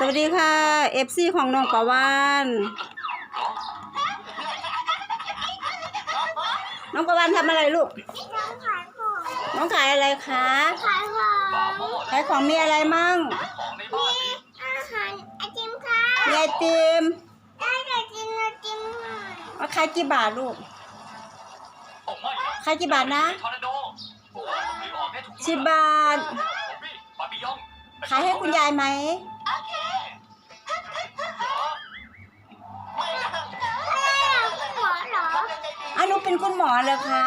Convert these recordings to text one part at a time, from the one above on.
สวัสดีค่ะเอฟซีของน้องประวานน้องประวานทำอะไรลูก น้องขายของน้องขายอะไรคะขายของขายของมีอะไรมั่งมีอาหารไอติมค่ะมีไอติมได้ไอติมไอติมหน่อยมาขายกี่บาทลูกขายกี่บาทนะสิบบาท ขายให้คุณยายไหม เป็นคุณหมอเหรอคะ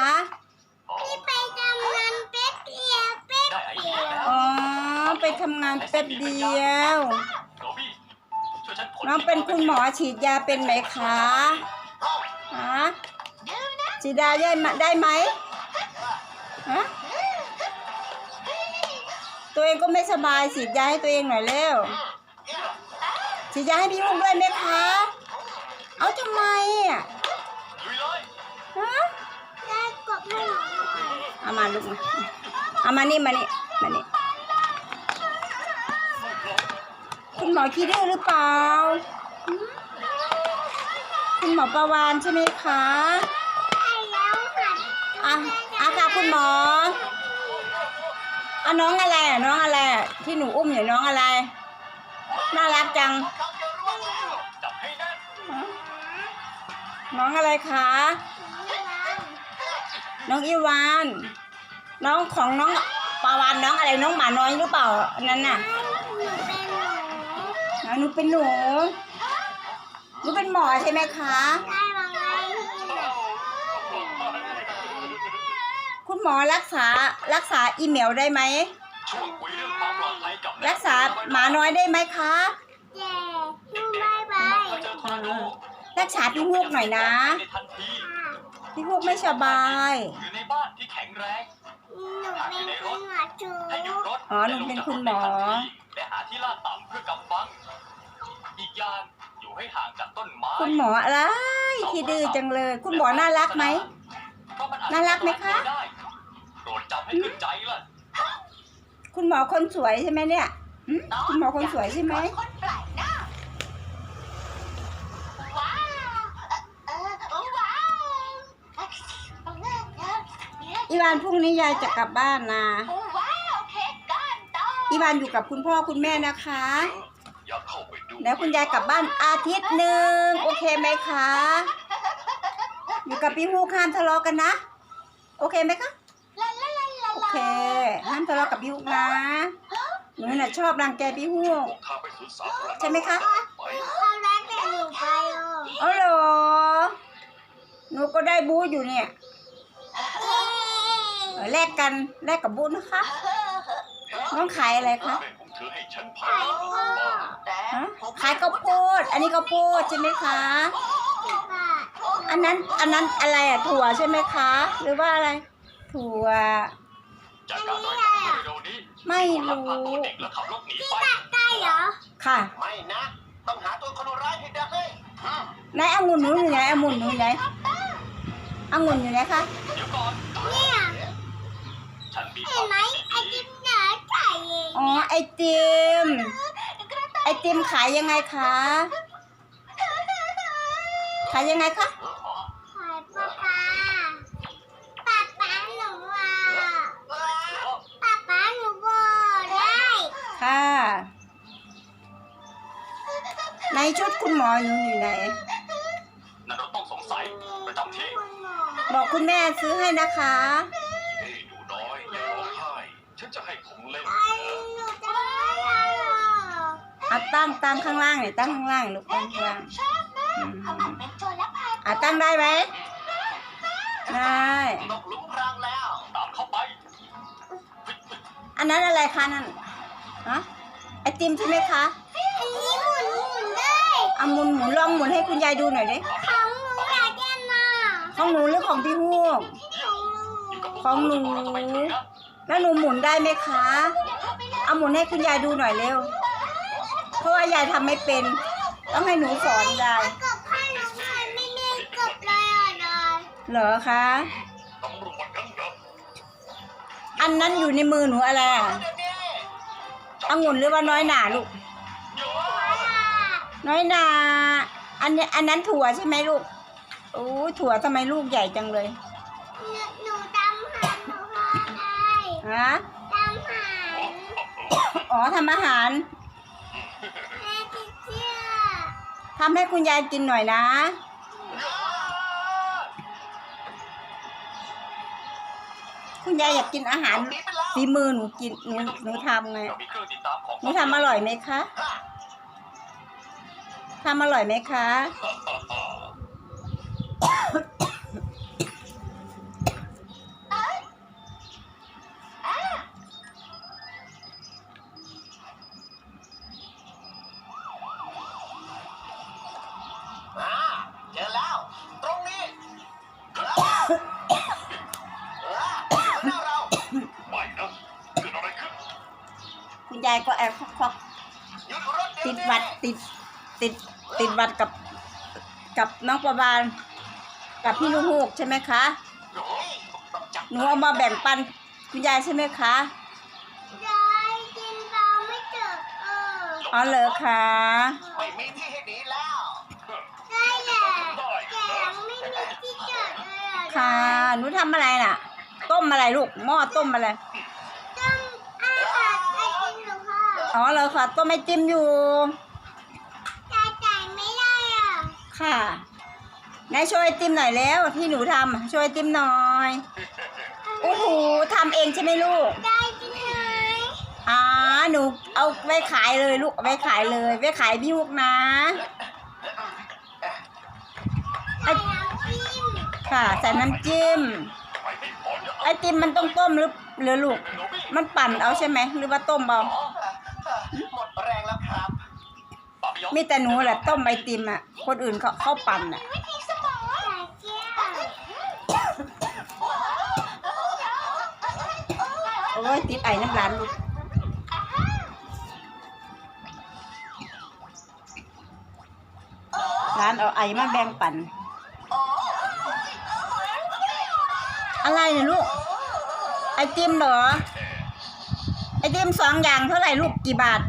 พี่ไปทำงานเป๊กเดียวเป๊กเดียวอ๋อไปทำงานแป๊บเดียวน้องเป็นคุณหมอฉีดยาเป็นไหมคะฮะฉีดยาได้ไหมได้ไหมฮะตัวเองก็ไม่สบายฉีดยาให้ตัวเองหน่อยเร็วฉีดยาให้พี่มุกด้วยไหมคะ เอาทำไมอะ เอามาลูกมาเอามานี่มานี่มานี่คุณหมอคิดดื้อหรือเปล่า คุณหมอประวานใช่ไหมคะได้แล้วค่ะอะอะค่ะคุณหมออะน้องอะไรอะน้องอะไรอะที่หนูอุ้มอยู่น้องอะไร น่ารักจัง น้องอะไรคะ น้องอีวาน น้องของน้องปาวานน้องอะไรน้องหมาน้อยหรือเปล่าอันนั้นน่ะได้หนูเป็นหนูอะหนูเป็นหนูหนูเป็นหมอใช่ไหมคะได้มาไงที่ไหนคุณหมอรักษารักษาอีเมลได้ไหม รักษาหมาน้อยได้ไหมคะเย่ยูบายบายรักษาพี่ฮูกหน่อยนะ พี่ฮูกไม่สบาย อยู่ในบ้านที่แข็งแรงหนูเป็นคุณหมอจูให้หยุดรถอ๋อหนูเป็นคุณหมอ และหาที่ลาดต่ำเพื่อกำบัง อีกอย่างอยู่ให้ห่างจากต้นไม้คุณหมออะไรที่ดื้อจังเลย คุณหมอน่ารักไหมเพราะมันอาจจะน่ารักไหมคะด้โปรดจำให้ขึ้นใจล่ะ คุณหมอคนสวยใช่ไหมเนี่ยหึคุณหมอคนสวยใช่ไหม คนแปลกหน้าว้าวเออว้าว อีวานพรุ่งนี้ยายจะกลับบ้านนะว้าวเค้กก้อนโตอีวานอยู่กับคุณพ่อคุณแม่นะคะอย่าเข้าไปดูแล้วคุณยายกลับบ้านอาทิตย์หนึ่งโอเคไหมคะ อยู่กับพี่ฮูกห้ามทะเลาะกันนะ โอเคไหมคะลาลาลาลาโอเคห้ามทะเลาะกับพี่ฮูกนะหนูน่ะชอบรังแกพี่ฮูกพาไปสวนสาธารณะใช่ไหมคะไปเขารักแต่หนูไปอะอ๋อเหรอหนูก็ได้บูธอยู่เนี่ยเออ แลกกันแลกกับบูธนะคะ น้องขายอะไรคะแม่ของเธอให้ฉันพาขายพ่อฮะขายข้าวโพดอันนี้ข้าวโพดใช่ไหมคะสิบบาทอันนั้นอันนั้นอะไรอะถั่วใช่ไหมคะ หรือว่าอะไร ถั่วจากการรายงานเร็วๆนี้ไม่รู้ลักพาตัวเด็กแล้วขับรถหนีไปได้เหรอ ค่ะ ไม่นะต้องหาตัวคนร้ายให้ได้อืมไหนองุ่นหนูอยู่ไหนองุ่นหนูอยู่ไหนองุ่นอยู่ไหนคะ เดี๋ยวก่อน เนี่ย ฉันมี เห็นไหมไอติมเหนือไก่เองอ๋อไอติมไอติมขายยังไงคะขายยังไงคะขายปลาปลาป้าป้าหนูอะป้าป้าหนูบอกได้ค่ะในชุดคุณหมออยู่อยู่ไหนนั่นเราต้องสงสัยประจำที่คุณหมอบอกคุณแม่ซื้อให้นะคะ เล่นไอ้หนูจะไม่ได้หรอกอะตั้งตั้งข้างล่างเนี่ยตั้งข้างล่างลูกตั้งข้างล่างชอบมากอืมเขาอาจเป็นโจรและพาอะตั้งได้ไหมได้ตกหลุมพรางแล้วตามเข้าไปอันนั้นอะไรคะนั่นฮะไอติมใช่ไหมคะอันนี้หมุนหมุนได้เอาหมุนหมุนลองหมุนให้คุณยายดูหน่อยดิของหนูอยากเล่นน่ะของหนูหรือของพี่ฮูกของหนูของหนูเราจะไปถึงนะ แล้วหนูหมุนได้ไหมคะ เอาหมุนให้คุณยายดูหน่อยเร็ว เพราะว่ายายทำไม่เป็น ต้องให้หนูสอนยายกบให้หนูใช้ไม่ได้กบเลยอะนายเหรอคะตำรวจกันเหรออันนั้นอยู่ในมือหนูอะไรอะองุ่นหรือว่าน้อยหนาลูกเยอะน้อยนา อันเนี้ยอันนั้นถั่วใช่ไหมลูก โอ้ยถั่วทำไมลูกใหญ่จังเลย ฮะดำหันอ๋อทำอาหารแม่ที่เชื่อทำให้คุณยายกินหน่อยนะ คุณยายอยากกินอาหารฝีมือหนูกินหนูหนูทำไงเรามีเครื่องติดตามของหนูทำอร่อยไหมคะทำอร่อยไหมคะ ตรงนี้เออหน้าเราไม่นะเกิดอะไรขึ้นคุณยายก็แอบคอกหยุดรถเยวตินี้ดหวัดติดติดติดหวัดกับ กับน้องประบาลกับพี่ลูกฮูกใช่ไหมคะโอ้ยต้องจับหนูเอามาแบ่งปันคุณยายใช่ไหมคะยายกินตาไม่เจอเออ อ๋อเหรอคะไม่มีที่ให้หนีแล้ว ได้แหละแกยังไม่มีที่เจอเลยอะ ค่ะ หนูทำอะไรน่ะ ต้มอะไรลูก หม้อต้มอะไร ต้องอาหารไอติมหนูค่ะอ๋อเหรอค่ะต้มไอติมอยู่ จ่ายจ่ายไม่ได้อะค่ะนายช่วยไอติมหน่อยแล้ว ที่หนูทำช่วยไอติมหน่อย โอ้โหทำเองใช่ไหมลูก ได้ที่ไหนอ่าหนูเอาไว้ขายเลยลูกเอาไว้ขายเลยไว้ขายพี่ฮุกนะ ใส่น้ำจิ้ม ค่ะ ใส่น้ำจิ้มไปให้พอเยอะไอติมมันต้องต้มหรือหรือลูกโนบิมันปั่นเอาใช่ไหม หรือว่าต้มเอาหมดแรงแล้วครับปาปิยองมีแต่หนูแหละต้มไอติมอะ คนอื่นเขาเข้าปั่นอะไม่มีสมองใส่เกี๊ยวโอ้ยติดไอ้น้ำร้านลูกร้านเอาไอ้มาแบ่งปัน อะไรเนี่ยลูก ไอติมเหรอ ไอติมสองอย่างเท่าไหร่ลูกกี่บาท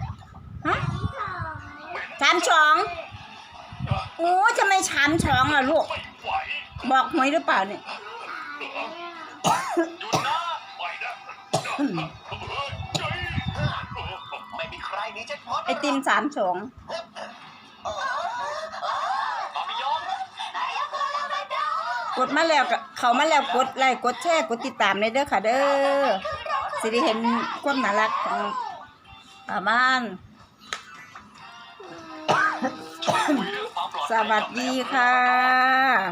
ฮะชามสองโอ้ทำไมชามสองล่ะลูกไม่ไหวบอกหวยหรือเปล่าเนี่ยหยุดนะไปนะเฮ้ยใจไม่มีใครหนีเจ็ดพอดไอติมสามสอง ปาปิยอง กดมาแล้วก็เขามาแล้วกดไลค์กดแชร์กดติดตามในเด้อค่ะ เด้อสิได้เห็นความน่ารักของป้าบ้านสวัสดีค่ะ